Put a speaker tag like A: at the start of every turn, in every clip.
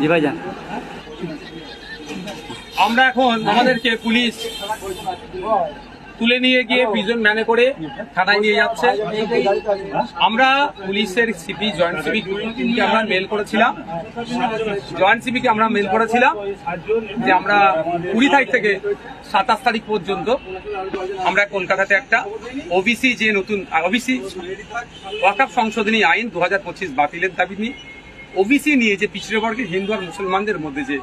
A: জি ভাই
B: আমরা এখন আমাদেরকে পুলিশ তুলে নিয়ে গিয়ে প্রিজন ম্যানে করে থানায় নিয়ে যাচ্ছে। আমরা পুলিশের সিপি জয়েন্ট সিপিকে আমরা মেল করেছিলাম। জয়েন্ট সিপি কে আমরা মেল করেছিলাম যে আমরা কুড়ি তারিখ থেকে সাতাশ তারিখ পর্যন্ত আমরা কলকাতাতে একটা ওবিসি যে নতুন ওবিসি ওয়াকাপ সংশোধনী আইন দু হাজার পঁচিশ বাতিলের দাবি নিয়ে ওবিসি নিয়ে যে পিছিয়ে বর্গের হিন্দু আর মুসলমানদের মধ্যে যে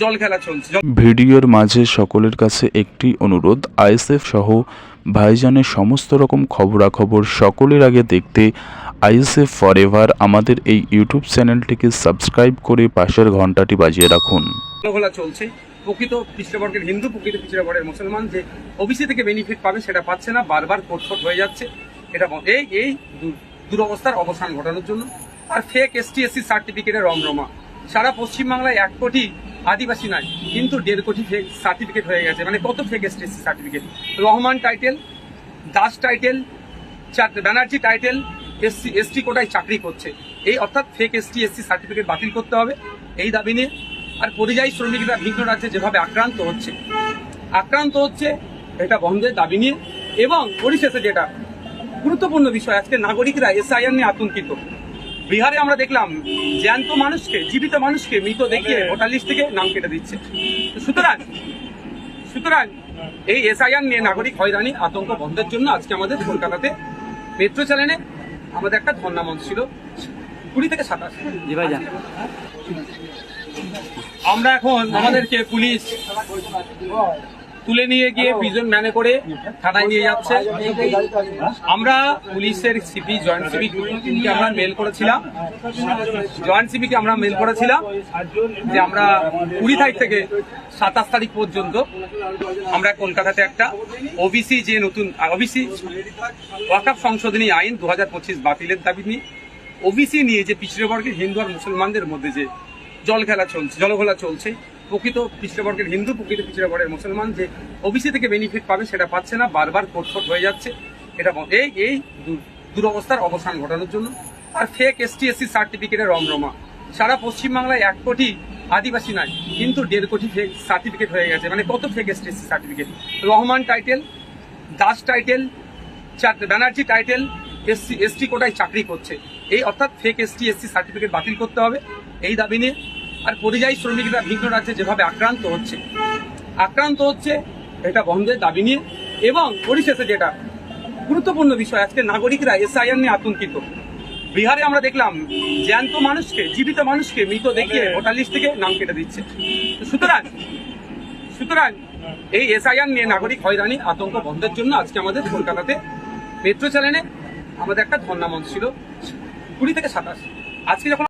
B: জল খেলা চলছে।
C: ভিডিওর মাঝে সকলের কাছে একটি অনুরোধ আইএসএফ সহ ভাইজানের সমস্ত রকম খবরাখবর সকলের আগে দেখতে আইএসএফ ফরএভার আমাদের এই ইউটিউব চ্যানেলটিকে সাবস্ক্রাইব করে পাশের ঘন্টাটি বাজিয়ে রাখুন।
B: চলছে। প্রকৃত পিছিয়ে বর্গের হিন্দু প্রকৃত পিছিয়ে বর্গের মুসলমান যে ওবিসি থেকে বেনিফিট পাবে সেটা পাচ্ছে না বারবার কোটফোট হয়ে যাচ্ছে। এটা এই এই দুরবস্থার অবসান ঘটানোর জন্য। আর ফেক এসটি এসসি সার্টিফিকেটের রমরমা। সারা পশ্চিমবাংলায় এক কোটি আদিবাসী নাই, কিন্তু দেড় কোটি ফেক সার্টিফিকেট হয়ে গেছে। মানে কত fake ST SC certificate Rahman title Das title Banerjee title SC ST কোটায় চাকরি করছে। এই অর্থাৎ fake S ST SC certificate বাতিল করতে হবে এই দাবি নিয়ে। আর পরিযায়ী শ্রমিকরা ভিন্ন রাজ্যে যেভাবে আক্রান্ত হচ্ছে আক্রান্ত হচ্ছে, এটা বন্ধের দাবি নিয়ে। এবং পরিশেষে যেটা গুরুত্বপূর্ণ বিষয়, আজকে নাগরিকরা এসআইআর নিয়ে আতঙ্কিত। বিহারে আমরা দেখলাম জ্যান্ত মানুষকে জীবিত মানুষকে মৃত দেখিয়ে ভোটার লিস্ট থেকে নাম কেটে দিচ্ছে। সুতরাং সুতরাং এই এসআইআর নিয়ে নাগরিক হয়রানি আতঙ্ক বন্ধের জন্য আজকে আমাদের কলকাতাতে মেট্রো চ্যানেলে আমাদের একটা ধর্ণা মঞ্চ ছিল কুড়ি থেকে সাতাশ।
A: জি ভাই যান।
B: আমরা এখন আমাদেরকে পুলিশ তুলে নিয়ে গিয়ে প্রিজন ম্যানে করে থানায় নিয়ে যাচ্ছে। আমরা পুলিশের সিপি জয়েন্ট সিপি কে আমরা মেল করেছিলাম। জয়েন্ট সিপি কে আমরা মেল করেছিলাম যে আমরা কুড়ি তারিখ থেকে সাতাশ তারিখ পর্যন্ত আমরা কলকাতাতে একটা ওবিসি যে নতুন ওবিসি ওয়াকাপ সংশোধনী আইন দু হাজার পঁচিশ বাতিলের দাবি নিয়ে ওবিসি নিয়ে যে পিছিয়ে বর্গের হিন্দু আর মুসলমানদের মধ্যে যে জল খেলা চলছে জলঘোলা চলছে প্রকৃত পিছিয়ে হিন্দু প্রকৃত পিছিয়ে বর্গের মুসলমান যে ওবিসি থেকে বেনিফিট পাবে সেটা পাচ্ছে না, বারবার কোটফোট হয়ে যাচ্ছে। এটা এই এই দুরবস্থার অবসান ঘটানোর জন্য। আর ফেক এসটি এসসি সার্টিফিকেটের রমরমা। সারা পশ্চিমবাংলায় এক কোটি আদিবাসী নাই, কিন্তু দেড় কোটি ফেক সার্টিফিকেট হয়ে গেছে। মানে কত fake ST SC certificate Rahman title Das title Banerjee title SC ST কোটায় চাকরি করছে। এই অর্থাৎ ফেক এসটি এসসি সার্টিফিকেট বাতিল করতে হবে। এই দাবি নিয়ে আর পরিযায়ী শ্রমিকরা ভিন্ন রাজ্যে যেভাবে আক্রান্ত হচ্ছে আক্রান্ত হচ্ছে এটা বন্ধের দাবি নিয়ে এবং পরিশেষে যেটা গুরুত্বপূর্ণ বিষয়, আজকে নাগরিকরা এসআইআর নিয়ে আতঙ্কিত। বিহারে আমরা দেখলাম জ্যান্ত মানুষকে, জীবিত মানুষকে মৃত দেখিয়ে ভোটার লিস্ট থেকে নাম কেটে দিচ্ছে। সুতরাং সুতরাং এই এসআইআর নিয়ে নাগরিক হয়রানি, আতঙ্ক বন্ধের জন্য আজকে আমাদের কলকাতাতে মেট্রো চ্যানেলে আমাদের একটা ধর্ণা ছিল কুড়ি থেকে সাতাশ। আজকে যখন